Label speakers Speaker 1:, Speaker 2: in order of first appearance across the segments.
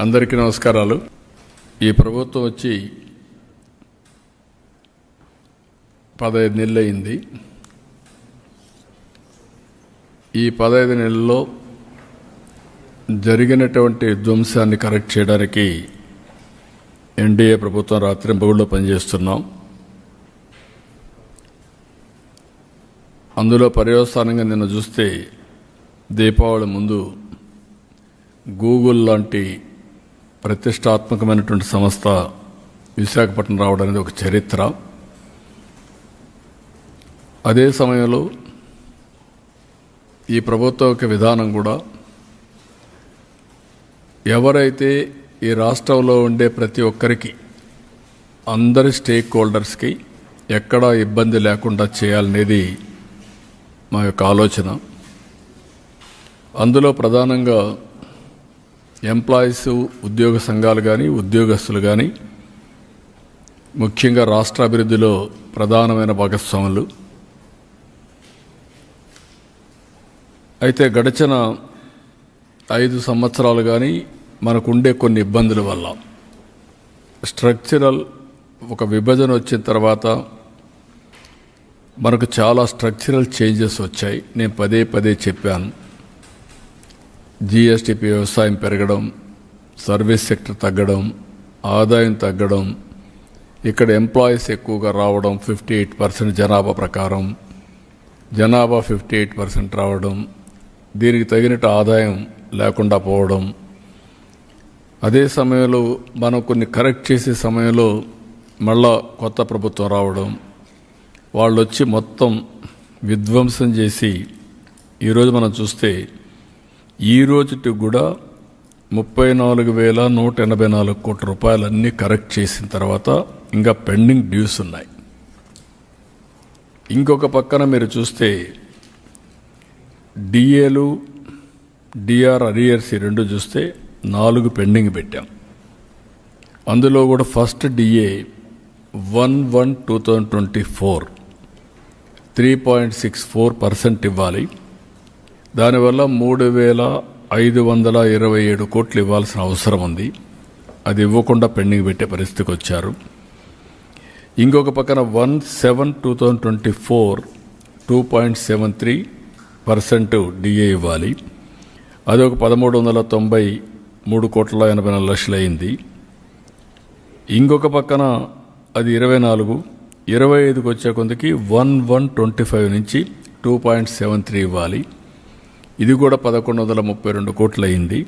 Speaker 1: అందరికీ నమస్కారాలు. ఈ ప్రభుత్వం వచ్చి పదహైదు నెలలు అయింది ఈ పదహైదు నెలల్లో జరిగినటువంటి ధ్వంసాన్ని కరెక్ట్ చేయడానికి ఎన్డీఏ ప్రభుత్వం రాత్రింపగుళ్ళు పనిచేస్తున్నాం. అందులో పర్యవస్థానంగా నిన్న చూస్తే దీపావళి ముందు గూగుల్ లాంటి ప్రతిష్టాత్మకమైనటువంటి సంస్థ విశాఖపట్నం రావడం అనేది ఒక చరిత్ర. అదే సమయంలో ఈ ప్రభుత్వ యొక్క విధానం కూడా ఎవరైతే ఈ రాష్ట్రంలో ఉండే ప్రతి ఒక్కరికి అందరి స్టేక్ హోల్డర్స్కి ఎక్కడా ఇబ్బంది లేకుండా చేయాలనేది మా యొక్క ఆలోచన. అందులో ప్రధానంగా ఎంప్లాయీస్ ఉద్యోగ సంఘాలు కానీ ఉద్యోగస్తులు కానీ ముఖ్యంగా రాష్ట్ర అభివృద్ధిలో ప్రధానమైన భాగస్వాములు. అయితే గడిచిన ఐదు సంవత్సరాలు కానీ మనకుండే కొన్ని ఇబ్బందుల వల్ల. స్ట్రక్చరల్ ఒక విభజన వచ్చిన తర్వాత మనకు చాలా స్ట్రక్చరల్ చేంజెస్ వచ్చాయి. నేను పదే పదే చెప్పాను. జిఎస్టిపి వ్యవసాయం పెరగడం సర్వీస్ సెక్టర్ తగ్గడం ఆదాయం తగ్గడం ఇక్కడ ఎంప్లాయీస్ ఎక్కువగా రావడం ఫిఫ్టీ ఎయిట్ పర్సెంట్ జనాభా ప్రకారం జనాభా ఫిఫ్టీ ఎయిట్ పర్సెంట్ రావడం దీనికి తగినట్టు ఆదాయం లేకుండా పోవడం. అదే సమయంలో మనం కొన్ని కరెక్ట్ చేసే సమయంలో మళ్ళా కొత్త ప్రభుత్వం రావడం. వాళ్ళు వచ్చి మొత్తం విధ్వంసం చేసి ఈరోజు మనం చూస్తే ఈ రోజుకి కూడా ముప్పై నాలుగు వేల నూట ఎనభై నాలుగు కోట్ల రూపాయలన్నీ కరెక్ట్ చేసిన తర్వాత ఇంకా పెండింగ్ డ్యూస్ ఉన్నాయి. ఇంకొక పక్కన మీరు చూస్తే డిఏలు డిఆర్ అరియర్స్ రెండు చూస్తే నాలుగు పెండింగ్ పెట్టాం. అందులో కూడా first DA one one two thousand twenty four three point six four percent ఇవ్వాలి. దానివల్ల మూడు వేల ఐదు వందల ఇరవై ఏడు కోట్లు ఇవ్వాల్సిన అవసరం ఉంది. అది ఇవ్వకుండా పెండింగ్ పెట్టే పరిస్థితికి వచ్చారు. ఇంకొక పక్కన one seven two thousand twenty four two point seven three percent DA ఇవ్వాలి. అది ఒక పదమూడు వందల తొంభై మూడు కోట్ల ఎనభై నాలుగు లక్షలు అయింది. ఇంకొక పక్కన అది ఇరవై నాలుగు ఇరవై ఐదుకి వచ్చే కొందకి వన్ వన్ ట్వంటీ ఫైవ్ నుంచి టూ పాయింట్ సెవెన్ త్రీ ఇవ్వాలి. ఇది కూడా పదకొండు వందల ముప్పై రెండు కోట్లు అయింది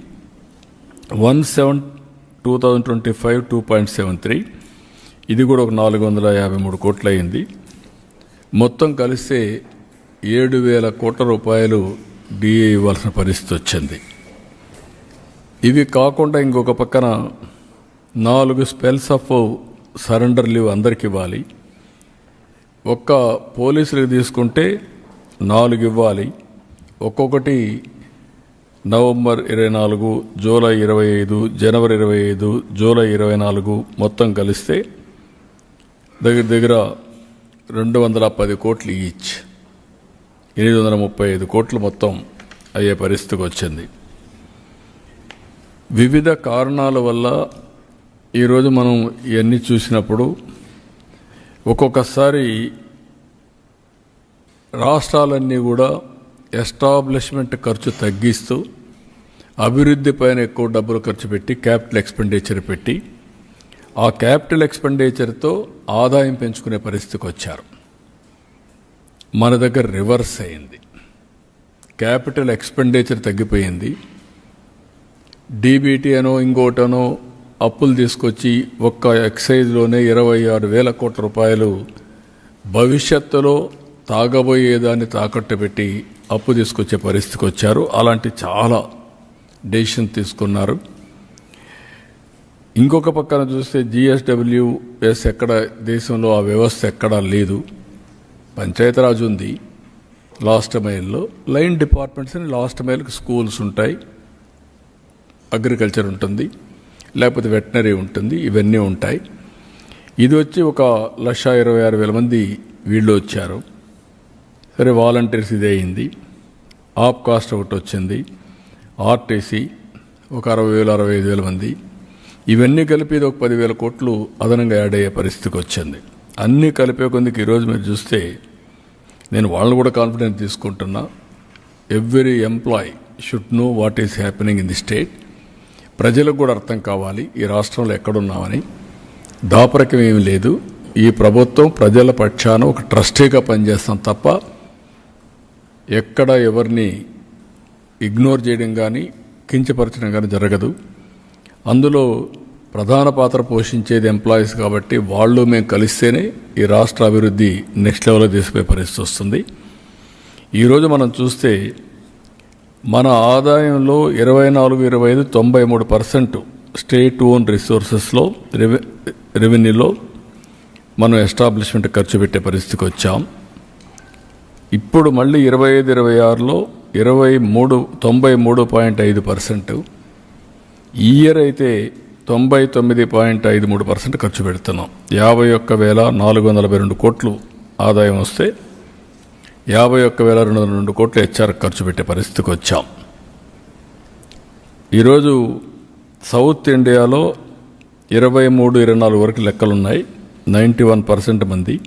Speaker 1: one seven two thousand twenty five two point seven three. ఇది కూడా ఒక నాలుగు వందల యాభై మూడు కోట్లు అయింది మొత్తం కలిస్తే ఏడు వేల కోట్ల రూపాయలు డిఏ ఇవ్వాల్సిన పరిస్థితి వచ్చింది. ఇవి కాకుండా ఇంకొక పక్కన నాలుగు స్పెల్స్ ఆఫ్ సరెండర్ లీవ్ అందరికి ఇవ్వాలి. ఒక్క పోలీసులకు తీసుకుంటే నాలుగు ఇవ్వాలి. ఒక్కొక్కటి నవంబర్ ఇరవై నాలుగు జూలై ఇరవై ఐదు జనవరి ఇరవై ఐదు జూలై ఇరవై నాలుగు మొత్తం కలిస్తే దగ్గర దగ్గర రెండు వందల పది కోట్లు ఈచ్. ఎనిమిది వందల ముప్పై ఐదు కోట్లు మొత్తం అయ్యే పరిస్థితికి వచ్చింది. వివిధ కారణాల వల్ల ఈరోజు మనం ఇవన్నీ చూసినప్పుడు ఒక్కొక్కసారి రాష్ట్రాలన్నీ కూడా ఎస్టాబ్లిష్మెంట్ ఖర్చు తగ్గిస్తూ అభివృద్ధి పైన ఎక్కువ డబ్బులు ఖర్చు పెట్టి క్యాపిటల్ ఎక్స్పెండిచర్ పెట్టి ఆ క్యాపిటల్ ఎక్స్పెండిచర్తో ఆదాయం పెంచుకునే పరిస్థితికి వచ్చారు. మన దగ్గర రివర్స్ అయింది. క్యాపిటల్ ఎక్స్పెండిచర్ తగ్గిపోయింది. డీబీటీ అనో ఇంకోటనో అప్పులు తీసుకొచ్చి ఒక్క ఎక్సైజ్లోనే ఇరవై ఆరు వేల కోట్ల రూపాయలు భవిష్యత్తులో తాగబోయేదాన్ని తాకట్టు పెట్టి అప్పు తీసుకొచ్చే పరిస్థితికి వచ్చారు. అలాంటి చాలా డెసిషన్ తీసుకున్నారు. ఇంకొక పక్కన చూస్తే జిఎస్డబ్ల్యూఎస్ ఎక్కడ దేశంలో ఆ వ్యవస్థ ఎక్కడా లేదు. పంచాయతీరాజ్ ఉంది. లాస్ట్ మైల్లో లైన్ డిపార్ట్మెంట్స్ అని లాస్ట్ మైల్కి స్కూల్స్ ఉంటాయి. అగ్రికల్చర్ ఉంటుంది. లేకపోతే వెటనరీ ఉంటుంది. ఇవన్నీ ఉంటాయి. ఇది వచ్చి ఒక లక్ష ఇరవై ఆరు వేల మంది వీళ్ళు వచ్చారు. సరే వాలంటీర్స్ ఇదే అయింది. ఆప్ కాస్ట్ ఒకటి వచ్చింది. ఆర్టీసీ ఒక అరవై వేలు అరవై ఐదు వేల మంది. ఇవన్నీ కలిపి ఇది ఒక పదివేల కోట్లు అదనంగా యాడ్ అయ్యే పరిస్థితికి వచ్చింది. అన్నీ కలిపే కొందికి ఈరోజు మీరు చూస్తే నేను వాళ్ళని కూడా కాన్ఫిడెన్స్ తీసుకుంటున్నా. Every employee should know what is happening in the state ప్రజలకు కూడా అర్థం కావాలి ఈ రాష్ట్రంలో ఎక్కడున్నామని. దాపరికం ఏమీ లేదు. ఈ ప్రభుత్వం ప్రజల పక్షాన ఒక ట్రస్టీగా పనిచేస్తాం తప్ప ఎక్కడ ఎవరిని ఇగ్నోర్ చేయడం కానీ కించపరచడం కానీ జరగదు. అందులో ప్రధాన పాత్ర పోషించేది ఎంప్లాయీస్ కాబట్టి వాళ్ళు మేము కలిస్తేనే ఈ రాష్ట్ర అభివృద్ధి నెక్స్ట్ లెవెల్లో తీసుకుపోయే పరిస్థితి వస్తుంది. ఈరోజు మనం చూస్తే మన ఆదాయంలో ఇరవై నాలుగు ఇరవై ఐదు తొంభై మూడు పర్సెంట్ స్టేట్ ఓన్ రిసోర్సెస్లో రెవె రెవెన్యూలో మనం ఎస్టాబ్లిష్మెంట్ ఖర్చు పెట్టే పరిస్థితికి వచ్చాం. ఇప్పుడు మళ్ళీ ఇరవై ఐదు ఇరవై ఆరులో ఇరవై మూడు తొంభై మూడు పాయింట్ ఐదు పర్సెంట్. ఈ ఇయర్ అయితే తొంభై తొమ్మిది పాయింట్ ఐదు మూడు పర్సెంట్ ఖర్చు పెడుతున్నాం. యాభై ఒక్క వేల నాలుగు వందల రెండు కోట్లు ఆదాయం వస్తే యాభై ఒక్క వేల రెండు వందల రెండు కోట్లు హెచ్ఆర్ ఖర్చు పెట్టే పరిస్థితికి వచ్చాం. ఈరోజు సౌత్ ఇండియాలో ఇరవై మూడు ఇరవై నాలుగు వరకు లెక్కలున్నాయి. నైంటీ వన్ పర్సెంట్ మంది.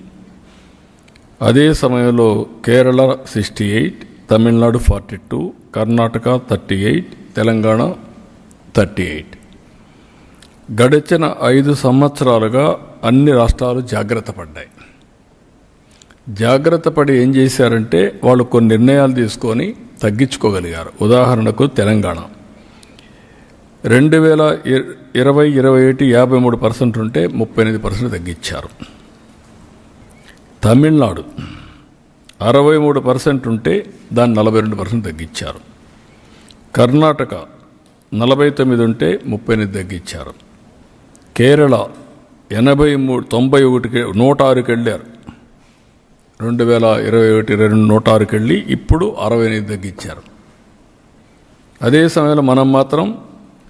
Speaker 1: అదే సమయంలో Kerala sixty eight Tamil Nadu forty two Karnataka thirty eight Telangana thirty eight. గడిచిన ఐదు సంవత్సరాలుగా అన్ని రాష్ట్రాలు జాగ్రత్త పడ్డాయి. జాగ్రత్త పడి ఏం చేశారంటే వాళ్ళు కొన్ని నిర్ణయాలు తీసుకొని తగ్గించుకోగలిగారు. ఉదాహరణకు తెలంగాణ. రెండు వేల ఇరవై ఇరవై ఒకటి యాభై మూడు పర్సెంట్ ఉంటే ముప్పై ఎనిమిది పర్సెంట్ తగ్గించారు. తమిళనాడు. అరవై మూడు పర్సెంట్ ఉంటే దాన్ని నలభై రెండు పర్సెంట్ తగ్గించారు. కర్ణాటక నలభై తొమ్మిది ఉంటే ముప్పై ఎనిమిది తగ్గించారు. కేరళ ఎనభై మూడు తొంభై ఒకటికి నూట ఆరుకి వెళ్ళారు. రెండు వేల ఇరవై ఒకటి ఇరవై రెండు నూట ఆరుకి వెళ్ళి ఇప్పుడు అరవై ఎనిమిది తగ్గించారు. అదే సమయంలో మనం మాత్రం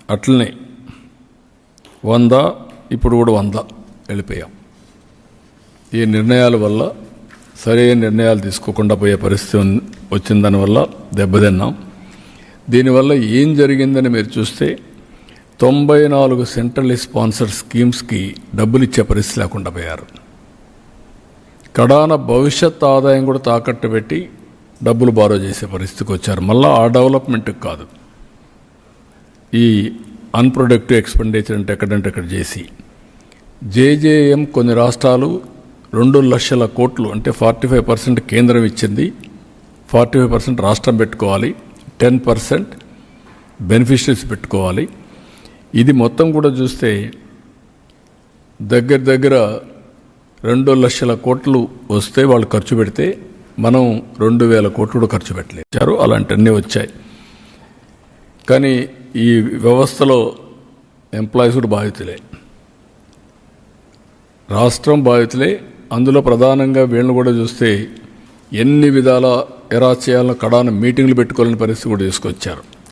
Speaker 1: అట్లనే వంద ఇప్పుడు కూడా వంద వెళ్ళిపోయాం. ఈ నిర్ణయాల వల్ల సరైన నిర్ణయాలు తీసుకోకుండా పోయే పరిస్థితి ఉన్- వచ్చిన దానివల్ల దెబ్బతిన్నాం. దీనివల్ల ఏం జరిగిందని మీరు చూస్తే తొంభై నాలుగు సెంట్రల్ స్పాన్సర్ స్కీమ్స్కి డబ్బులు ఇచ్చే పరిస్థితి లేకుండా పోయారు. కడాన భవిష్యత్ ఆదాయం కూడా తాకట్టు పెట్టి డబ్బులు బారో చేసే పరిస్థితికి వచ్చారు. మళ్ళీ ఆ డెవలప్మెంట్కి కాదు. ఈ అన్ప్రొడక్టివ్ ఎక్స్పెండిచర్ అంటే ఎక్కడంటే అక్కడ చేసి జేజేఎం కొన్ని రాష్ట్రాలు రెండు లక్షల కోట్లు అంటే ఫార్టీ ఫైవ్ పర్సెంట్ కేంద్రం ఇచ్చింది. ఫార్టీ ఫైవ్ పర్సెంట్ రాష్ట్రం పెట్టుకోవాలి. టెన్ పర్సెంట్ బెనిఫిషరీస్ పెట్టుకోవాలి. ఇది మొత్తం కూడా చూస్తే దగ్గర దగ్గర రెండు లక్షల కోట్లు వస్తే వాళ్ళు ఖర్చు పెడితే మనం రెండు వేల కోట్లు కూడా ఖర్చు పెట్టలేచారు. అలాంటివన్నీ వచ్చాయి. కానీ ఈ వ్యవస్థలో ఎంప్లాయీస్ కూడా బాధితులే. రాష్ట్రం బాధితులే. అందులో ప్రధానంగా వీళ్ళని కూడా చూస్తే ఎన్ని విధాల ఎలా చేయాలో కడాన మీటింగ్లు పెట్టుకోవాలని పరిస్థితి కూడా తీసుకొచ్చారు.